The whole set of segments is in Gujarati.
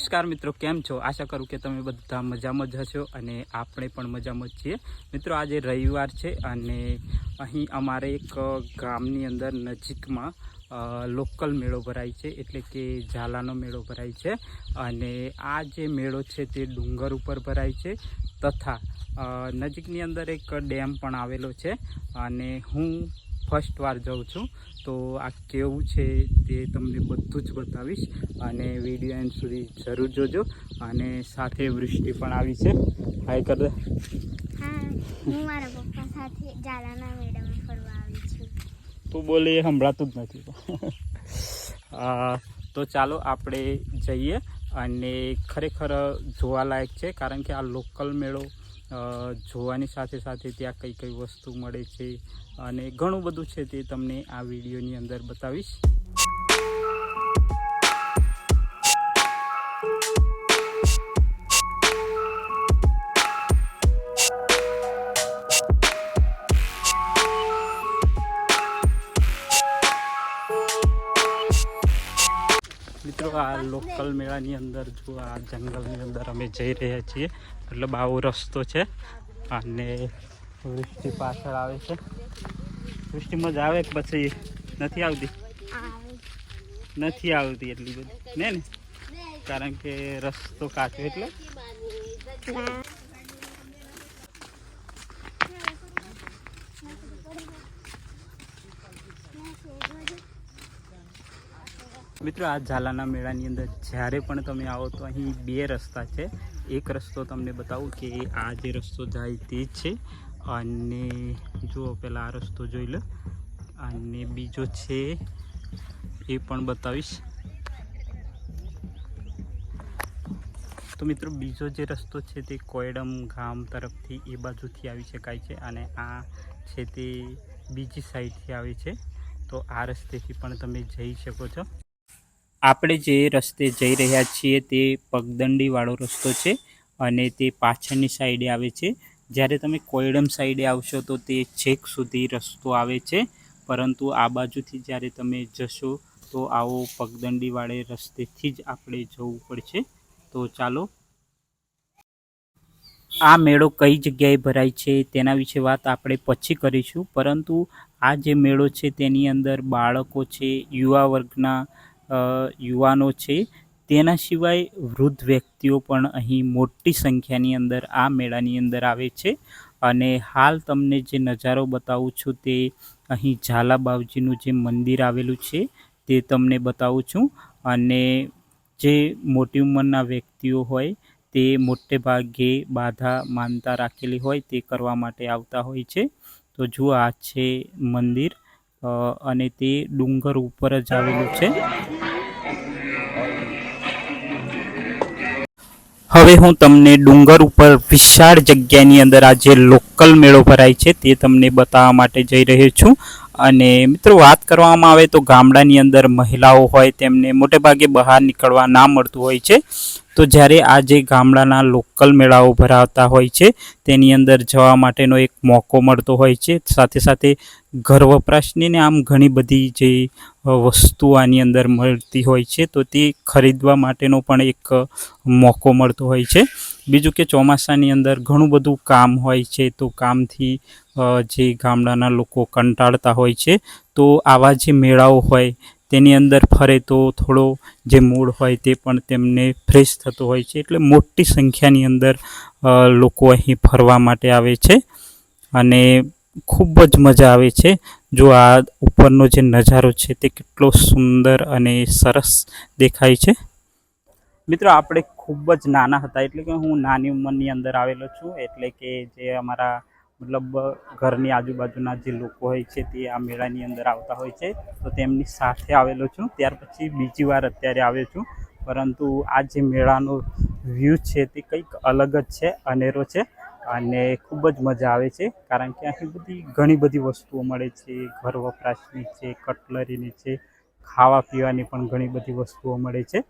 નમસ્કાર મિત્રો, કેમ છો? આશા કરું કે તમે બધા મજામાં જ હશો અને આપણે પણ મજામાં જ છીએ. મિત્રો, આજે રવિવાર છે અને અહીં અમારે એક ગામની અંદર નજીકમાં લોકલ મેળો ભરાય છે, એટલે કે ઝાલાનો મેળો ભરાય છે. અને આ જે મેળો છે તે ડુંગર ઉપર ભરાય છે તથા નજીકની અંદર એક ડેમ પણ આવેલો છે. અને હું ફર્સ્ટ વાર જાઉં છું. તો આ કેવું છે તે તમને બધું જ બતાવીશ અને વીડિયો એન્ડ સુધી જરૂર જોજો. અને સાથે વૃષ્ટિ પણ આવી છે. હાય કર દે હું મારા પપ્પા સાથે ઝાલાના મેળામાં ફરવા આવી છું. તું બોલે એ સંભળાતું જ નથી. તો ચાલો આપણે જઈએ. અને ખરેખર જોવાલાયક છે કારણ કે આ લોકલ મેળો જોવાની સાથે સાથે ત્યાં કઈ કઈ વસ્તુ મળે છે અને ઘણું બધું છે તે તમને આ વિડીયોની અંદર બતાવીશ. આ લોકલ મેળાની અંદર જો આ જંગલની અંદર અમે જઈ રહ્યા છીએ. મતલબ આવો રસ્તો છે. અને વૃષ્ટિ પાછળ આવે છે. વૃષ્ટિ મજા આવે પછી નથી આવતી? નથી આવતી એટલી બધી. ને? ને કારણ કે રસ્તો કાચો એટલે? મિત્રો, આ ઝાલાના મેળાની અંદર જ્યારે પણ તમે આવો તો અહીં બે રસ્તા છે. એક રસ્તો તમને બતાવું કે આ જે રસ્તો જાય તે જ છે. અને જુઓ પહેલાં આ રસ્તો જોઈ લો. અને બીજો છે એ પણ બતાવીશ. તો મિત્રો, બીજો જે રસ્તો છે તે કોયડમ ગામ તરફથી એ બાજુથી આવી શકાય છે અને આ છે તે બીજી સાઈડથી આવે છે. તો આ રસ્તેથી પણ તમે જઈ શકો છો. આપણે જે રસ્તે જઈ રહ્યા છીએ તે પગદંડીવાળો રસ્તો છે અને તે પાછળની સાઈડે આવે છે. જ્યારે તમે કોયડમ સાઈડે આવશો તો તે છેક સુધી રસ્તો આવે છે. પરંતુ આ બાજુથી જ્યારે તમે જશો તો આવો પગદંડીવાળે રસ્તેથી જ આપણે જવું પડશે. તો ચાલો. આ મેળો કઈ જગ્યાએ ભરાય છે તેના વિશે વાત આપણે પછી કરીશું. પરંતુ આ જે મેળો છે તેની અંદર બાળકો છે, યુવા વર્ગના યુવાનો છે. તેના સિવાય વૃદ્ધ વ્યક્તિઓ પણ અહીં મોટી સંખ્યાની અંદર આ મેળાની અંદર આવે છે. અને હાલ તમને જે નજારો બતાવું છું તે અહીં ઝાલા બાવજીનું જે મંદિર આવેલું છે તે તમને બતાવું છું. અને જે મોટી ઉંમરના વ્યક્તિઓ હોય તે મોટે ભાગે બાધા માનતા રાખેલી હોય તે કરવા માટે આવતા હોય છે. તો જુઓ આ છે મંદિર. અને તે ડુંગર ઉપર જ આવેલું છે. હવે હું તમને ડુંગર ઉપર વિશાળ જગ્યાની અંદર આ જે લોકલ મેળો ભરાય છે તે તમને બતાવવા માટે જઈ રહ્યો છું. અને મિત્રો વાત કરવામાં આવે તો ગામડાની અંદર મહિલાઓ હોય તેમને મોટે ભાગે બહાર નીકળવા ના મળતું હોય છે. તો જ્યારે આ જે ગામડાના લોકલ મેળાઓ ભરાવતા હોય છે, તેની અંદર જવા માટેનો એક મોકો મળતો હોય છે. સાથે સાથે ઘર વપરાશની ને આમ ઘણી બધી જે વસ્તુ આની અંદર મળતી હોય છે, તો તે ખરીદવા માટેનો પણ એક મોકો મળતો હોય છે. બીજું કે ચોમાસાની અંદર ઘણું બધું કામ હોય છે, તો કામથી જે ગામડાના લોકો કંટાળતા હોય છે, તો આવા જે મેળાઓ હોય, તેની અંદર ફરે તો થોડો જે મૂડ હોય તે પણ તેમને ફ્રેશ થતો હોય છે, એટલે મોટી સંખ્યાની અંદર લોકો અહીં ફરવા માટે આવે છે, અને ખૂબ જ મજા આવે છે. જો આ ઉપરનો જે નજારો છે તે કેટલો સુંદર અને સરસ દેખાય છે. મિત્રો, આપણે ખૂબ જ નાના હતા, એટલે કે હું નાની ઉંમરની અંદર આવેલો છું, એટલે કે જે અમારા મતલબ ઘરની આજુબાજુના જે લોકો હોય છે, તે આ મેળાની અંદર આવતા હોય છે, તો તેમની સાથે આવેલો છું. ત્યાર પછી બીજી વાર અત્યારે આવ્યો છું, પરંતુ આ જે મેળાનો વ્યૂ છે, તે કંઈક અલગ જ છે, અનેરો છે, અને ખૂબ જ મજા આવે છે, કારણ કે અહીં બધી ઘણી બધી વસ્તુઓ મળે છે, ઘર વપરાશની છે, કટલરીની છે ખાવા પીવાની પણ ઘણી બધી વસ્તુઓ મળે છે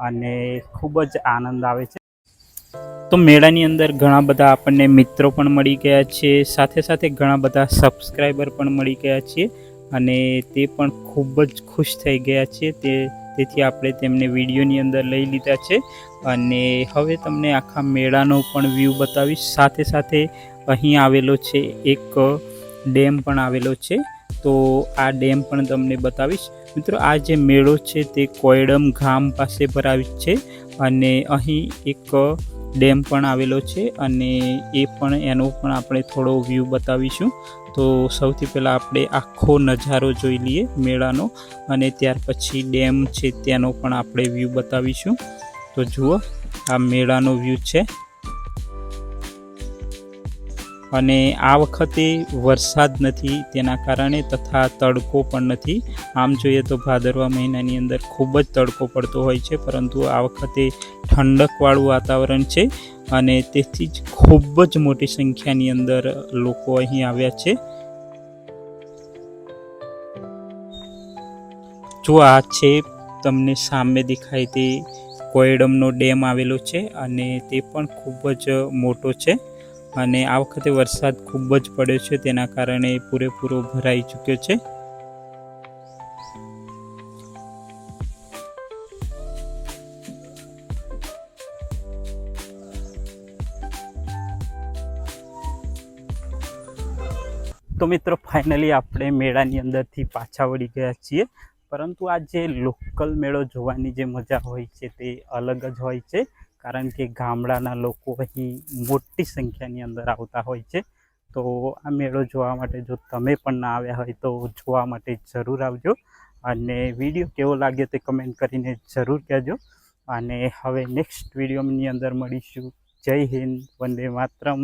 અને ખૂબ જ આનંદ આવે છે. તો મેળાની અંદર ઘણા બધા આપણને મિત્રો પણ મળી ગયા છે. સાથે સાથે ઘણા બધા સબસ્ક્રાઈબર પણ મળી ગયા છે અને તે પણ ખૂબ જ ખુશ થઈ ગયા છે. તે, તેથી આપણે તેમને વિડીયોની અંદર લઈ લીધા છે. અને હવે તમને આખા મેળાનો પણ વ્યૂ બતાવીશ. સાથે સાથે અહીં આવેલો છે એક ડેમ પણ આવેલો છે. તો આ ડેમ પણ તમને બતાવીશ. મિત્રો, આ જે મેળો છે તે કોયડમ ગામ પાસે ભરાય છે અને અહીં એક ડેમ પણ આવેલો છે અને એ પણ, એનો પણ આપણે થોડો વ્યૂ બતાવીશું. તો સૌથી પહેલાં આપણે આખો નજારો જોઈ લઈએ મેળાનો અને ત્યાર પછી ડેમ છે તેનો પણ આપણે વ્યૂ બતાવીશું. તો જુઓ, આ મેળાનો વ્યૂ છે. અને આ વખતે વરસાદ નથી, તેના કારણે તથા તડકો પણ નથી. આમ જોઈએ તો ભાદરવા મહિનાની અંદર ખૂબ જ તડકો પડતો હોય છે, પરંતુ આ વખતે ઠંડકવાળું વાતાવરણ છે અને તેથી જ ખૂબ જ મોટી સંખ્યાની અંદર લોકો અહીં આવ્યા છે. જો આ છે, તમને સામે દેખાય તે કોયડમનો ડેમ આવેલો છે અને તે પણ ખૂબ જ મોટો છે. અને આ વખતે વરસાદ ખૂબ જ પડ્યો છે, તેના કારણે પૂરેપૂરો ભરાઈ ચૂક્યો છે. તો મિત્રો ફાઇનલી આપણે મેળાની અંદરથી પાછા વળી ગયા છીએ. પરંતુ આ જે લોકલ મેળો જોવાની જે મજા હોય છે તે અલગ જ હોય છે. કારણ કે ગામડાના લોકો અહીં મોટી સંખ્યાની અંદર આવતા હોય છે. તો આ મેળો જોવા માટે જો તમે પણ ના આવ્યા હોય તો જોવા માટે જરૂર આવજો. અને વીડિયો કેવો લાગ્યો તે કમેન્ટ કરીને જરૂર કહેજો. અને હવે નેક્સ્ટ વિડીયોની અંદર મળીશું. જય હિન્દ, વંદે માતરમ.